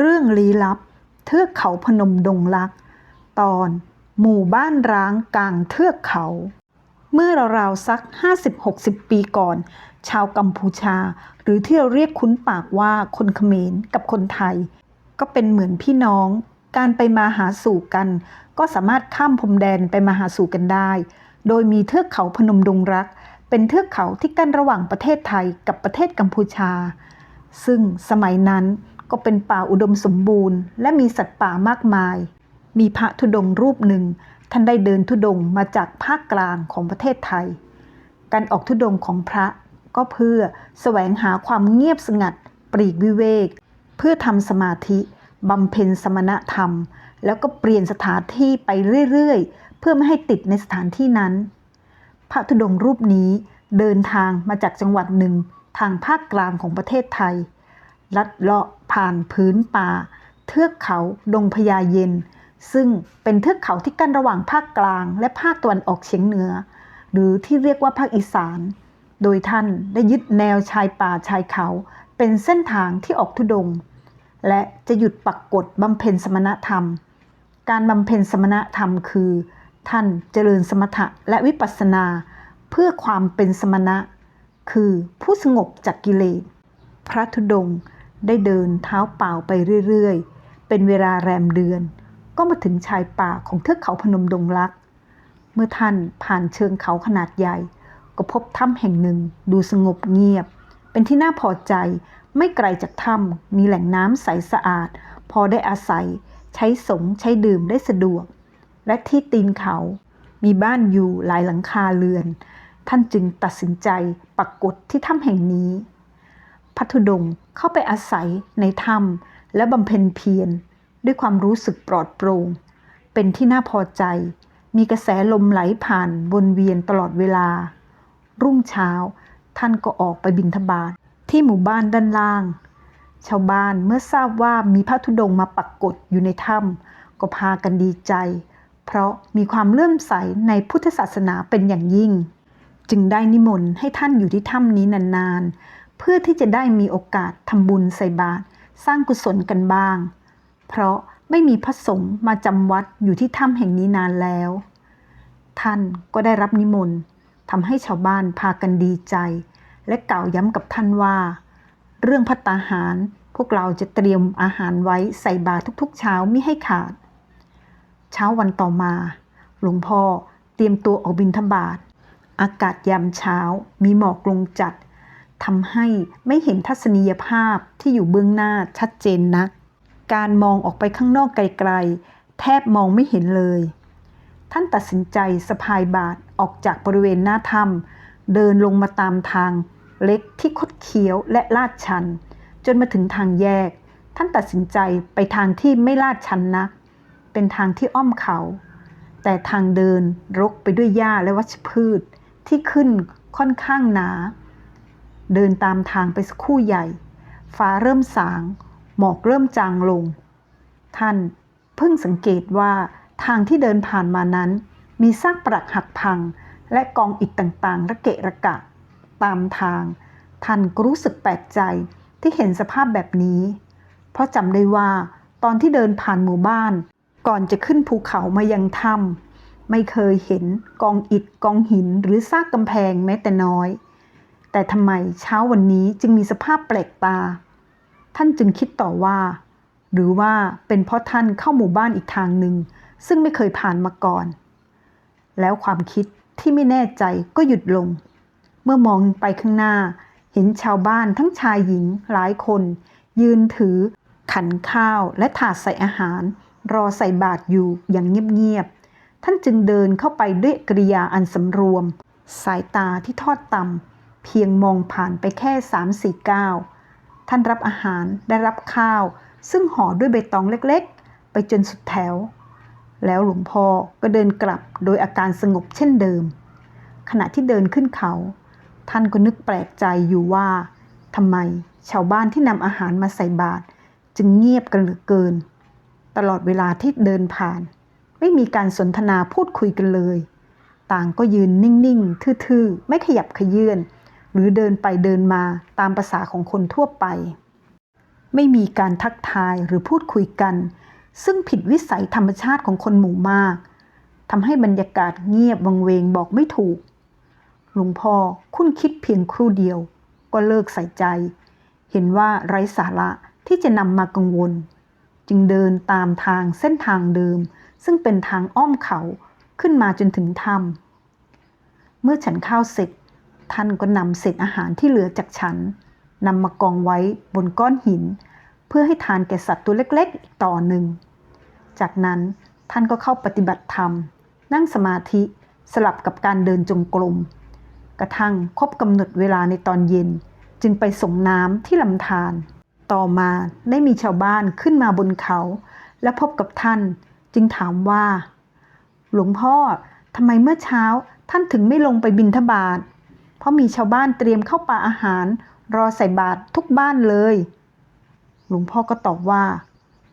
เรื่องลี้ลับ เทือกเขาพนมดงรัก ตอนหมู่บ้านร้างกลางเทือกเขา เมื่อราวๆสัก 50-60 ปีก่อน ชาวกัมพูชา หรือที่เราเรียกคุ้นปากว่าคนเขมรกับคนไทย ก็เป็นเหมือนพี่น้อง การไปมาหาสู่กัน ก็สามารถข้ามพรมแดนไปมาหาสู่กันได้ โดยมีเทือกเขาพนมดงรัก เป็นเทือกเขาที่กั้นระหว่างประเทศไทยกับประเทศกัมพูชา ซึ่งสมัยนั้น ก็เป็นป่าอุดมสมบูรณ์ และมีสัตว์ป่ามากมาย มีพระธุดงรูปหนึ่ง ท่านได้เดินธุดงมาจากภาคกลางของประเทศไทย การออกธุดงของพระก็เพื่อแสวงหาความเงียบสงัด ปรีกวิเวก เพื่อทำสมาธิบำเพ็ญสมณธรรม แล้วก็เปลี่ยนสถานที่ไปเรื่อยๆ เพื่อไม่ให้ติดในสถานที่นั้น พระธุดงรูปนี้เดินทางมาจากจังหวัดหนึ่งทางภาคกลางของประเทศไทย ลัดเลาะผ่านพื้นป่า เทือกเขาดงพญาเย็น ซึ่งเป็นเทือกเขาที่กั้นระหว่างภาคกลาง และภาคตะวันออกเฉียงเหนือ หรือที่เรียกว่าภาคอีสาน โดยท่านได้ยึดแนวชายป่าชายเขา เป็นเส้นทางที่ออกทุดง และจะหยุดปักกฎบำเพ็ญสมณธรรม การบำเพ็ญสมณธรรมคือ ท่านเจริญสมถะและวิปัสสนา เพื่อความเป็นสมณะ คือผู้สงบจากกิเลสพระธุดงค์ ได้เดินเท้าเปล่าไปเรื่อยๆ เป็นเวลาแรมเดือน ก็มาถึงชายป่าของเทือกเขาพนมดงรัก เมื่อท่านผ่านเชิงเขาขนาดใหญ่ ก็พบถ้ำแห่งหนึ่งดูสงบเงียบ เป็นที่น่าพอใจ ไม่ไกลจากถ้ำมีแหล่งน้ำใสสะอาด พอได้อาศัย ใช้สงใช้ดื่มได้สะดวก และที่ตีนเขา มีบ้านอยู่หลายหลังคาเรือน ท่านจึงตัดสินใจปักกฎที่ถ้ำแห่งนี้ พัทธุดงค์เข้าไปอาศัยในถ้ำและบำเพ็ญเพียรด้วยความรู้สึกปลอดโปร่ง เป็นที่น่าพอใจ มีกระแสลมไหลผ่านวนเวียนตลอดเวลา รุ่งเช้าท่านก็ออกไปบิณฑบาตทที่หมู่บ้านด้านล่าง ชาวบ้านเมื่อทราบว่ามีพระธุดงค์มาปักกฎอยู่ในถ้ำก็พากันดีใจ เพราะมีความเลื่อมใสในพุทธศาสนาเป็นอย่างยิ่ง จึงได้นิมนต์ให้ท่านอยู่ที่ถ้ำนี้นานๆ เพื่อที่จะได้มีโอกาสทำบุญใส่บาตรสร้างกุศลกันบ้าง เพราะไม่มีพระสงฆ์มาจำวัดอยู่ที่ถ้ำแห่งนี้นานแล้ว ท่านก็ได้รับนิมนต์ทำให้ชาวบ้านพากันดีใจ และกล่าวย้ำกับท่านว่า เรื่องพัตตาหารพวกเราจะเตรียมอาหารไว้ใส่บาตรทุกๆ เช้าไม่ให้ขาด เช้าวันต่อมา หลวงพ่อเตรียมตัวออกบิณฑบาตอากาศยามเช้ามีหมอกลงจัด ทำให้ไม่เห็นทัศนียภาพที่อยู่เบื้องหน้าชัดเจนนัก การมองออกไปข้างนอกไกลๆ แทบมองไม่เห็นเลย ท่านตัดสินใจสะพายบาทออกจากบริเวณหน้าถ้ำเดินลงมาตามทางเล็กที่คดเคี้ยวและลาดชัน จนมาถึงทางแยก ท่านตัดสินใจไปทางที่ไม่ลาดชันนัก เป็นทางที่อ้อมเขา แต่ทางเดินรกไปด้วยหญ้าและวัชพืชที่ขึ้นค่อนข้างหนา เดินตามทางไปสักคู่ใหญ่ ฟ้าเริ่มสาง หมอกเริ่มจางลง ท่านเพิ่งสังเกตว่าทางที่เดินผ่านมานั้น มีซากปรักหักพัง และกองอิฐต่างๆ ระเกะระกะ ตามทาง ท่านก็รู้สึกแปลกใจที่เห็นสภาพแบบนี้ เพราะจำได้ว่าตอนที่เดินผ่านหมู่บ้าน ก่อนจะขึ้นภูเขามายังถ้ำไม่เคยเห็นกองอิฐกองหินหรือซากกำแพงแม้แต่น้อย แต่ทำไมเช้าวันนี้จึงมีสภาพแปลกตา ท่านจึงคิดต่อว่า หรือว่าเป็นเพราะท่านเข้าหมู่บ้านอีกทางหนึ่ง ซึ่งไม่เคยผ่านมาก่อน แล้วความคิดที่ไม่แน่ใจก็หยุดลง เมื่อมองไปข้างหน้า เห็นชาวบ้านทั้งชายหญิงหลายคน ยืนถือ ขันข้าวและถาดใส่อาหาร รอใส่บาตรอยู่อย่างเงียบๆท่านจึงเดินเข้าไปด้วยกริยาอันสำรวม สายตาที่ทอดต่ำ เพียงมองผ่านไปแค่สามสี่ก้าวท่านรับอาหารได้รับข้าว ซึ่งห่อด้วยใบตองเล็กๆ ไปจนสุดแถว แล้วหลวงพ่อก็เดินกลับโดยอาการสงบเช่นเดิม ขณะที่เดินขึ้นเขา ท่านก็นึกแปลกใจอยู่ว่าทำไมชาวบ้านที่นำอาหารมาใส่บาตรจึงเงียบกันเหลือเกิน ตลอดเวลาที่เดินผ่าน ไม่มีการสนทนาพูดคุยกันเลย ต่างก็ยืนนิ่งๆ ทื่อๆ ไม่ขยับขยื่น หรือเดินไปเดินมาตามภาษาของคนทั่วไป ไม่มีการทักทายหรือพูดคุยกัน ซึ่งผิดวิสัยธรรมชาติของคนหมู่มากทำให้บรรยากาศเงียบวังเวงบอกไม่ถูก หลวงพ่อคุ้นคิดเพียงครู่เดียว ก็เลิกใส่ใจ เห็นว่าไร้สาระที่จะนำมากังวล จึงเดินตามทางเส้นทางเดิม ซึ่งเป็นทางอ้อมเขาขึ้นมาจนถึงถ้ำเมื่อฉันข้าวเสร็จ ท่านก็นำเศษอาหารที่เหลือจากฉันนำมากองไว้บนก้อนหิน เพื่อให้ทานแก่สัตว์ตัวเล็กๆอีกต่อหนึ่ง จากนั้นท่านก็เข้าปฏิบัติธรรม นั่งสมาธิสลับกับการเดินจงกรมกระทั่งครบกำหนดเวลาในตอนเย็น จึงไปส่งน้ำที่ลำธารต่อมาได้มีชาวบ้านขึ้นมาบนเขา และพบกับท่านจึงถามว่า หลวงพ่อทำไมเมื่อเช้าท่านถึงไม่ลงไปบิณฑบาต เพราะมีชาวบ้านเตรียมเข้าป่าอาหาร รอใส่บาตรทุกบ้านเลย หลวงพ่อก็ตอบว่า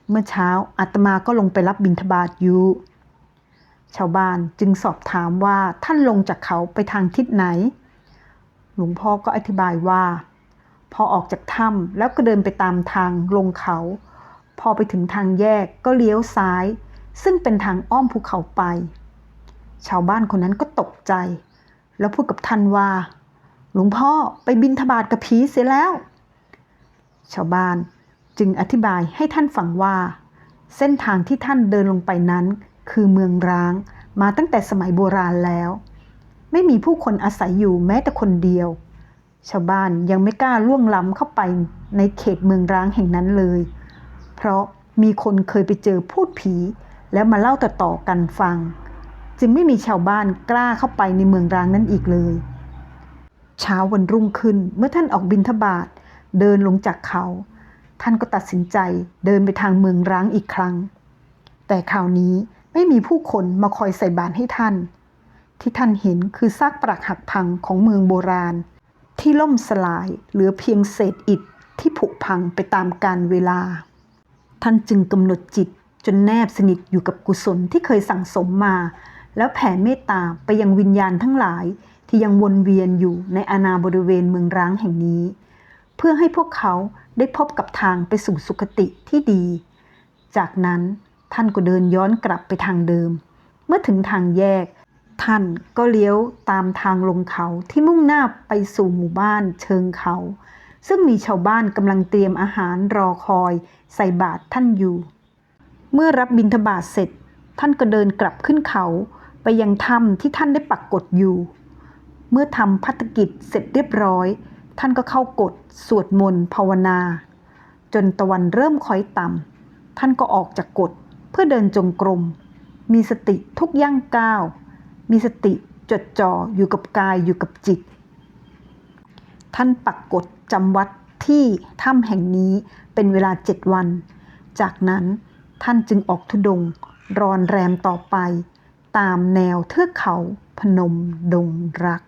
เมื่อเช้าอาตมาก็ลงไปรับบิณฑบาตอยู่ชาวบ้านจึงสอบถามว่าท่านลงจากเขาไปทางทิศไหน หลวงพ่อก็อธิบายว่า พอออกจากถ้ำแล้วก็เดินไปตามทางลงเขา พอไปถึงทางแยกก็เลี้ยวซ้าย ซึ่งเป็นทางอ้อมภูเขาไป ชาวบ้านคนนั้นก็ตกใจ แล้วพูดกับท่านว่าหลวงพ่อไปบินทบาทกับผีเสียแล้ว ชาวบ้านจึงอธิบายให้ท่านฟังว่า เส้นทางที่ท่านเดินลงไปนั้น คือเมืองร้างมาตั้งแต่สมัยโบราณแล้ว ไม่มีผู้คนอาศัยอยู่แม้แต่คนเดียว ชาวบ้านยังไม่กล้าล่วงล้ำเข้าไปในเขตเมืองร้างแห่งนั้นเลย เพราะมีคนเคยไปเจอพูดผีแล้วมาเล่าต่อๆกันฟัง จึงไม่มีชาวบ้านกล้าเข้าไปในเมืองร้างนั้นอีกเลย เช้าวันรุ่งขึ้นเมื่อท่านออกบินทบาทเดินลงจากเขา ท่านก็ตัดสินใจเดินไปทางเมืองร้างอีกครั้ง แต่คราวนี้ไม่มีผู้คนมาคอยใส่บาตรให้ท่าน ที่ท่านเห็นคือซากปรักหักพังของเมืองโบราณ ที่ล่มสลายเหลือเพียงเศษอิฐที่ผุพังไปตามกาลเวลา ท่านจึงกำหนดจิตจนแนบสนิทอยู่กับกุศลที่เคยสั่งสมมา แล้วแผ่เมตตาไปยังวิญญาณทั้งหลายที่ยังวนเวียนอยู่ในอาณาบริเวณเมืองร้างแห่งนี้ เพื่อให้พวกเขาได้พบกับทางไปสู่สุคติที่ดี จากนั้นท่านก็เดินย้อนกลับไปทางเดิม เมื่อถึงทางแยก ท่านก็เลี้ยวตามทางลงเขาที่มุ่งหน้าไปสู่หมู่บ้านเชิงเขา ซึ่งมีชาวบ้านกำลังเตรียมอาหารรอคอย ใส่บาตรท่านอยู่ เมื่อรับบิณฑบาตเสร็จ ท่านก็เดินกลับขึ้นเขา ไปยังถ้ำที่ท่านได้ปักกฎอยู่ เมื่อทำพัฒกิจเสร็จเรียบร้อย ท่านก็เข้ากฎสวดมนต์ภาวนา จนตะวันเริ่มคอยต่ำท่านก็ออกจากกฎเพื่อเดินจงกรม มีสติทุกย่างก้าว มีสติจดจ่ออยู่กับกายอยู่กับจิต ท่านปักกฎจำวัดที่ถ้ำแห่งนี้เป็นเวลาเจ็ดวัน จากนั้นท่านจึงออกทุดงค์รอนแรมต่อไป ตามแนวเทือกเขาพนมดงรัก